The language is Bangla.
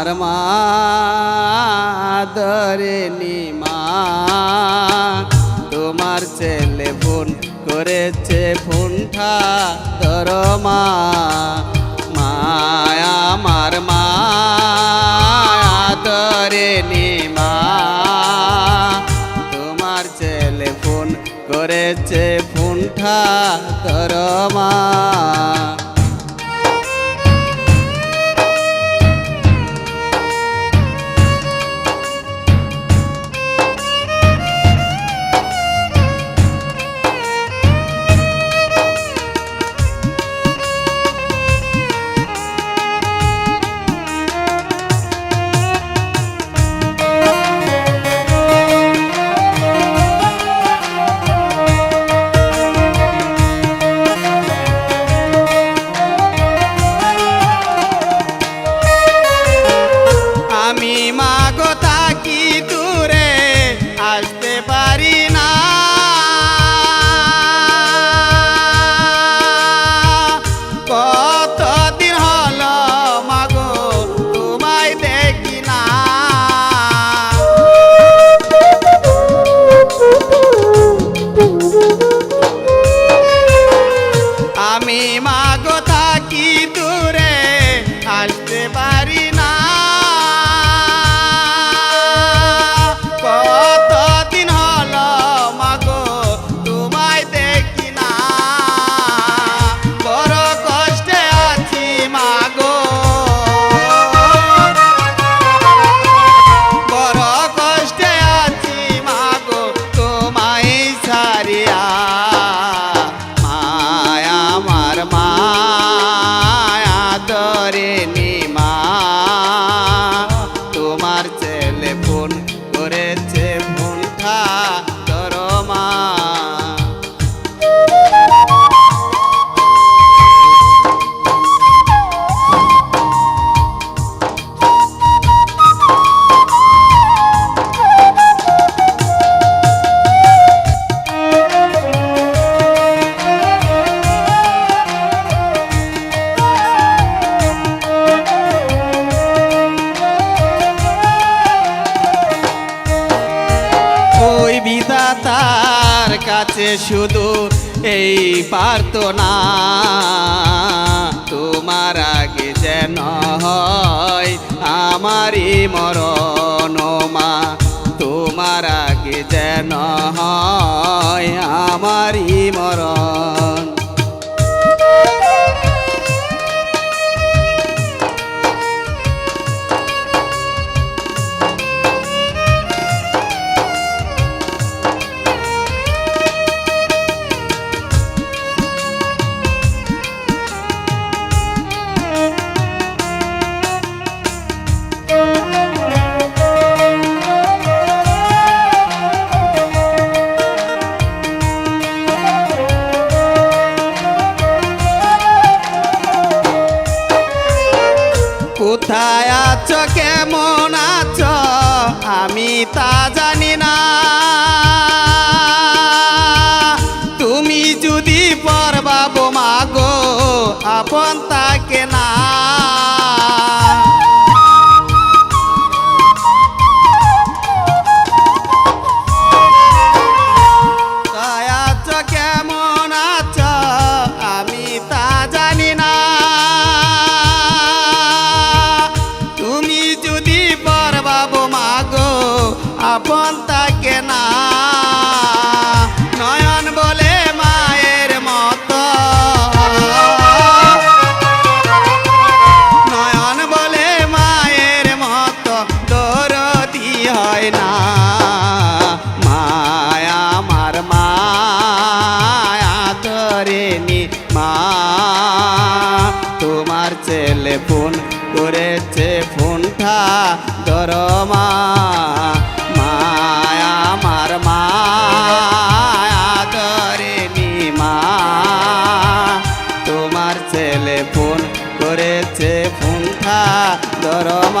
আমার মাদরে নিমা তোমার ছেলে ফোন করেছে ফোনটা তোর মা মায়া আমার মা নিমা তোমার ছেলে ফোন করেছে ফোনটা তোর মা বিধাতার কাছে শুধু এই প্রার্থনা, তোমার আগে যেন হয় আমারই মরণ মা, তোমার আগে যেন হয় আমারই মরণ তা জানি না। তুমি যদি পরবাবো মাগো আপন আপন তাকে না। নয়ন বলে মায়ের মতো। নয়ন বলে মায়ের মতো। দরদি হয় না। মায়া আমার মায়া ধরে নি মা। তোমার ছেলে ফোন করেছে ফোনটা দরমা